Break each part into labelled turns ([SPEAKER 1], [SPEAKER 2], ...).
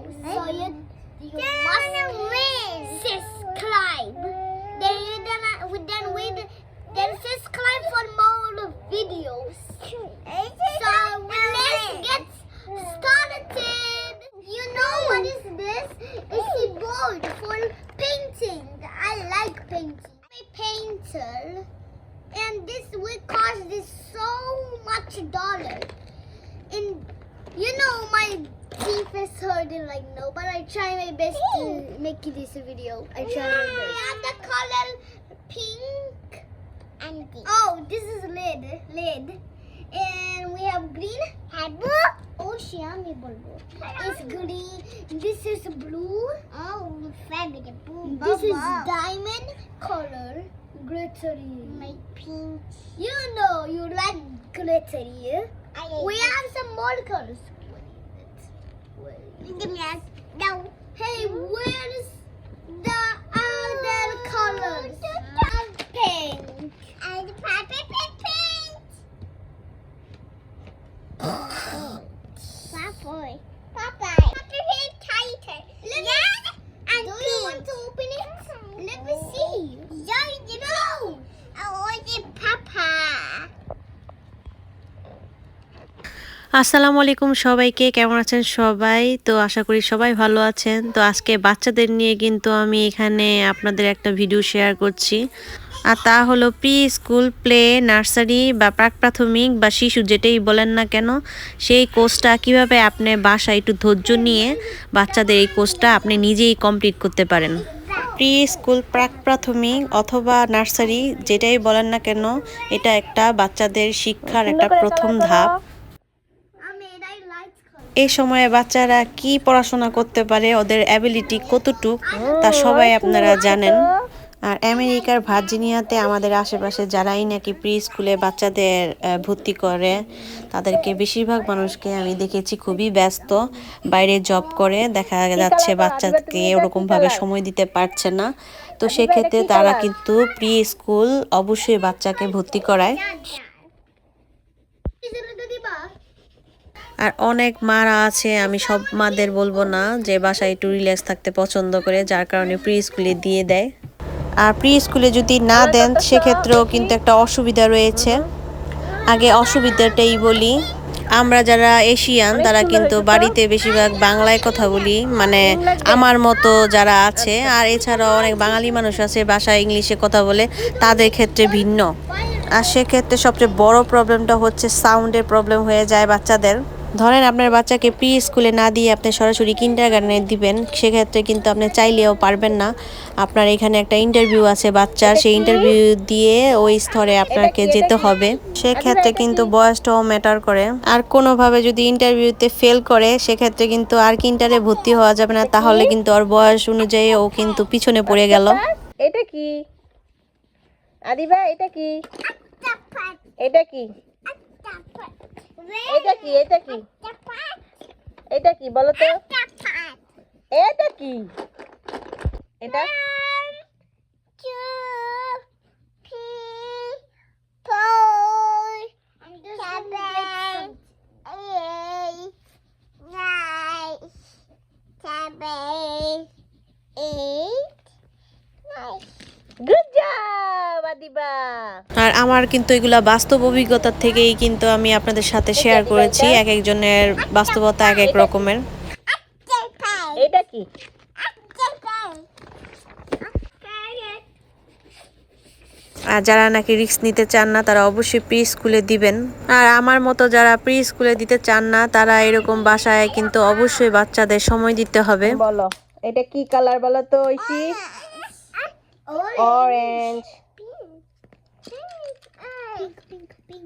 [SPEAKER 1] video. So you, you must subscribe. Make this video and share it. We have the color pink and green. Oh, this is lid, lid. And we have green. Habu. Ocean, bolbo. It's green. This is blue. Oh, favorite blue. This is diamond color. Glittery. My pink. You know you like glittery. I we have some more colors. Give me a. Hey, where is
[SPEAKER 2] আসসালামু আলাইকুম সবাইকে, কেমন আছেন সবাই? তো আশা করি সবাই ভালো আছেন। তো আজকে বাচ্চাদের নিয়ে কিন্তু আমি এখানে আপনাদের একটা ভিডিও শেয়ার করছি। আর তা হলো প্রি স্কুল প্লে, নার্সারি বা প্রাক প্রাথমিক বা শিশু যেটাই বলেন না কেন, সেই কোর্সটা কীভাবে আপনি বাসায় একটু ধৈর্য নিয়ে বাচ্চাদের এই কোর্সটা আপনি নিজেই কমপ্লিট করতে পারেন? প্রি স্কুল প্রাক প্রাথমিক অথবা নার্সারি যেটাই বলেন না কেন, এটা একটা বাচ্চাদের শিক্ষার একটা প্রথম ধাপ। এই সময়ে বাচ্চারা কি পড়াশোনা করতে পারে, ওদের অ্যাবিলিটি কতটুক, তা সবাই আপনারা জানেন। আর আমেরিকার ভার্জিনিয়াতে আমাদের আশেপাশে যারাই নাকি প্রি স্কুলে বাচ্চাদের ভর্তি করে, তাদেরকে বেশিরভাগ মানুষকে আমি দেখেছি খুবই ব্যস্ত, বাইরে জব করে, দেখা যাচ্ছে বাচ্চাকে ওরকমভাবে সময় দিতে পারছে না। তো সেক্ষেত্রে তারা কিন্তু প্রি স্কুল অবশ্যই বাচ্চাকে ভর্তি করায়
[SPEAKER 1] Is it a goodie bar?
[SPEAKER 2] আর অনেক মারা আছে, আমি সব মাদের বলব না যে বাসায় একটু রিল্যাক্স থাকতে পছন্দ করে, যার কারণে প্রি স্কুলে দিয়ে দেয়। আর প্রি স্কুলে যদি না দেন, সেক্ষেত্রেও কিন্তু একটা অসুবিধা রয়েছে। আগে অসুবিধাটাই বলি, আমরা যারা এশিয়ান তারা কিন্তু বাড়িতে বেশিরভাগ বাংলায় কথা বলি মানে আমার মতো যারা আছে, আর এছাড়াও অনেক বাঙালি মানুষ আছে, বাসায় ইংলিশে কথা বলে, তাদের ক্ষেত্রে ভিন্ন। আর সেক্ষেত্রে সবচেয়ে বড় প্রবলেমটা হচ্ছে সাউন্ডের প্রবলেম হয়ে যায় বাচ্চাদের। ধরেন আপনার বাচ্চাকে প্রি স্কুলে না দিয়ে আপনি সরাসরি কিন্ডার গার্ডেনে দিবেন, সেক্ষেত্রে কিন্তু আপনি চাইলেও পারবেন না। আপনার এখানে একটা ইন্টারভিউ আছে বাচ্চার, সেই ইন্টারভিউ দিয়ে ওই স্তরে আপনাকে যেতে হবে। সেক্ষেত্রে কিন্তু বয়সটাও ম্যাটার করে। আর কোনোভাবে যদি ইন্টারভিউতে ফেল করে, সেক্ষেত্রে কিন্তু আর কিন্টারে ভর্তি হওয়া যাবে না, তাহলে কিন্তু ওর বয়স অনুযায়ী ও কিন্তু পিছনে পড়ে গেল।
[SPEAKER 3] এটা কি? আদিবা, এটা কি? এটা কি. এটা কি এটা কি
[SPEAKER 1] Dapat.
[SPEAKER 3] এটা কি বলো তো
[SPEAKER 1] Dapat.
[SPEAKER 3] এটা কি এটা
[SPEAKER 2] আর আমার কিন্তু এগুলা বাস্তব অভিজ্ঞতা থেকেই কিন্তু আমি আপনাদের সাথে শেয়ার করেছি এক একজনের বাস্তবতা এক এক রকমের।
[SPEAKER 3] এটা কি?
[SPEAKER 2] আর যারা নাকি রিস্ক নিতে চান না তারা অবশ্যই প্রি স্কুলে দিবেন। আর আমার মতো যারা প্রি স্কুলে দিতে চান না তারা এরকম বাসায় কিন্তু অবশ্যই বাচ্চাদের সময় দিতে হবে।
[SPEAKER 3] বলো এটা কি কালার বলো তো ঐশী? অরেঞ্জ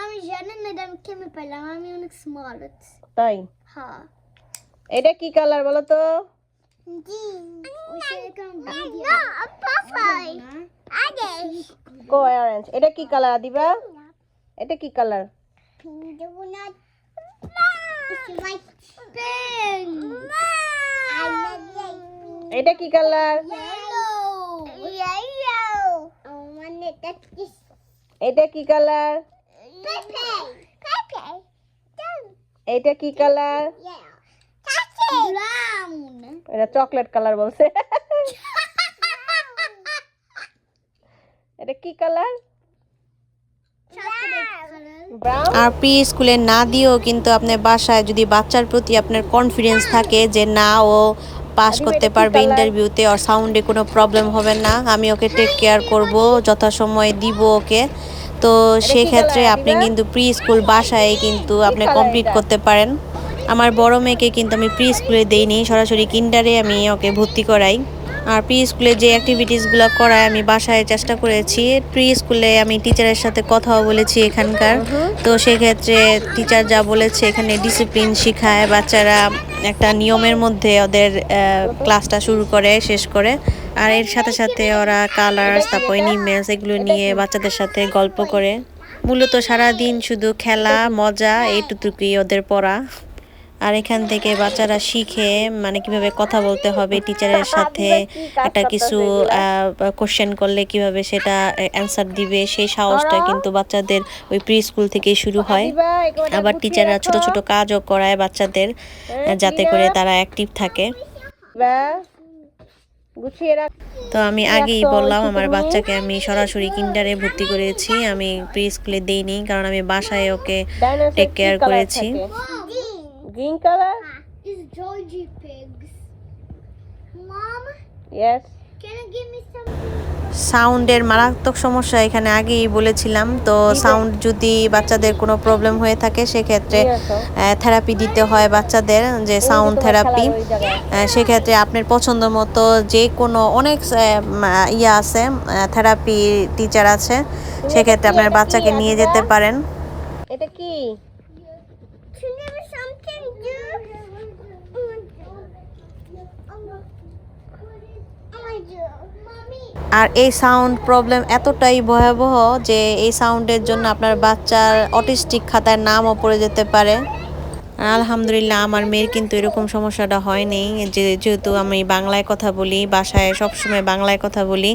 [SPEAKER 1] আমি জানি না এটা আমি কেমনে পেলাম আমি অনেক স্মার্ট
[SPEAKER 3] তাই?
[SPEAKER 1] হ্যাঁ।
[SPEAKER 3] এটা কি কালার বলো তো?
[SPEAKER 1] জি আগে।
[SPEAKER 3] গো অরেঞ্জ এটা কি কালার দিবা এটা কি কালার এটা কি কালার. এটা কি কালার এটা কি কালার. এটা চকলেট কালার বলছে এটা কি কালার
[SPEAKER 2] আর প্রি স্কুলে না দিয়েও কিন্তু আপনার বাসায় যদি বাচ্চার প্রতি আপনার কনফিডেন্স থাকে যে না ও পাস করতে পারবে? ইন্টারভিউতে ওর সাউন্ডে কোনো প্রবলেম হবে না আমি ওকে টেক কেয়ার করব যথাসময়ে দিব ওকে তো সেক্ষেত্রে আপনি কিন্তু প্রি স্কুল বাসায় কিন্তু আপনি কমপ্লিট করতে পারেন। আমার বড় মেয়েকে কিন্তু আমি প্রি স্কুলে দেইনি সরাসরি কিন্ডারে আমি ওকে ভর্তি করাই। আর প্রি স্কুলে যে অ্যাক্টিভিটিসগুলো করায় আমি বাসায় চেষ্টা করেছি প্রি স্কুলে আমি টিচারের সাথে কথাও বলেছি এখানকার। তো সেক্ষেত্রে টিচার যা বলেছে এখানে ডিসিপ্লিন শেখায় বাচ্চারা একটা নিয়মের মধ্যে ওদের ক্লাসটা শুরু করে শেষ করে। আর এর সাথে সাথে ওরা কালার্স তারপর নিমেলস এগুলো নিয়ে বাচ্চাদের সাথে গল্প করে। মূলত সারা দিন শুধু খেলা, মজা, এইটুকুই ওদের পড়া। আর এখান থেকে বাচ্চারা শিখে মানে কীভাবে কথা বলতে হবে টিচারের সাথে একটা কিছু কোশ্চেন করলে কীভাবে সেটা অ্যান্সার দিবে, সেই সাহসটা কিন্তু বাচ্চাদের ওই প্রি স্কুল থেকেই শুরু হয়। আবার টিচাররা ছোট। ছোট কাজও করায় বাচ্চাদের, যাতে করে তারা অ্যাক্টিভ থাকে। তো আমি আগেই বললাম আমার বাচ্চাকে আমি সরাসরি কিন্ডারে ভর্তি করেছি। আমি প্রি স্কুলে দেইনি কারণ আমি বাসায় ওকে টেক কেয়ার করেছি।
[SPEAKER 3] Green colour
[SPEAKER 1] Is Georgie pigs. Mom,
[SPEAKER 3] yes
[SPEAKER 1] can you give me some?
[SPEAKER 2] সাউন্ডের মারাত্মক সমস্যা এখানে আগেই বলেছিলাম। তো সাউন্ড যদি বাচ্চাদের কোনো প্রবলেম হয়ে থাকে সেক্ষেত্রে থেরাপি দিতে হয় বাচ্চাদের যে সাউন্ড থেরাপি। সেক্ষেত্রে আপনার পছন্দ মতো যে কোনো অনেক ইয়ে আছে থেরাপি টিচার আছে সেক্ষেত্রে আপনার বাচ্চাকে নিয়ে যেতে পারেন
[SPEAKER 3] এটা কি
[SPEAKER 1] Can you give me something, dude? Oh my god. Mommy.
[SPEAKER 2] আর এই সাউন্ড প্রবলেম এতটাই ভয়াবহ যে এই সাউন্ডের জন্য আপনার বাচ্চার অটিস্টিক খাতায় নামও পড়ে যেতে পারে। আলহামদুলিল্লাহ আমার মেয়ের কিন্তু এরকম সমস্যাটা হয়নি। যে যেহেতু আমি বাংলায় কথা বলি বাসায় সবসময় বাংলায় কথা বলি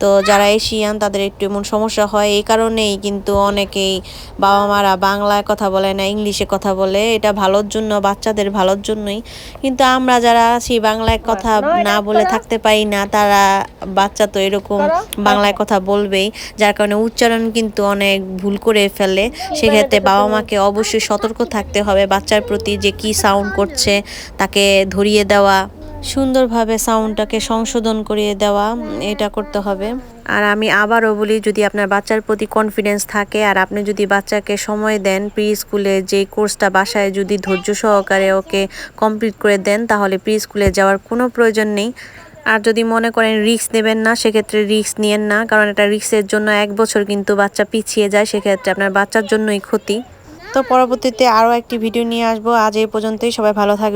[SPEAKER 2] তো যারা এশিয়ান তাদের একটু এমন সমস্যা হয়। এই কারণেই কিন্তু অনেকেই বাবা মারা বাংলায় কথা বলে না ইংলিশে কথা বলে। এটা ভালোর জন্য বাচ্চাদের ভালোর জন্যই। কিন্তু আমরা যারা আছি বাংলায় কথা না বলে থাকতে পারি না তারা বাচ্চা তো এরকম বাংলায় কথা বলবেই। যার কারণে উচ্চারণ কিন্তু অনেক ভুল করে ফেলে। সেক্ষেত্রে বাবা মাকে অবশ্যই সতর্ক থাকতে হবে। বাচ্চার প্রতি যে কি সাউন্ড করছে তাকে ধরিয়ে দেওয়া, সুন্দরভাবে সাউন্ডটাকে সংশোধন করিয়ে দেওয়া, এটা করতে হবে। আর আমি আবারও বলি, যদি আপনার বাচ্চার প্রতি কনফিডেন্স থাকে আর আপনি যদি বাচ্চাকে সময় দেন প্রি স্কুলে যে কোর্সটা বাসায় যদি ধৈর্য সহকারে ওকে কমপ্লিট করে দেন, তাহলে প্রি স্কুলে যাওয়ার কোনো প্রয়োজন নেই। আর যদি মনে করেন রিস্ক নেবেন না, সেক্ষেত্রে রিক্স নিয়েন না, কারণ এটা রিস্কের জন্য এক বছর কিন্তু বাচ্চা পিছিয়ে যায়, সেক্ষেত্রে আপনার বাচ্চার জন্যই ক্ষতি। তো পরবর্তীতে আরও একটি ভিডিও নিয়ে আসব। আজ এই পর্যন্তই সবাই ভালো থাকবে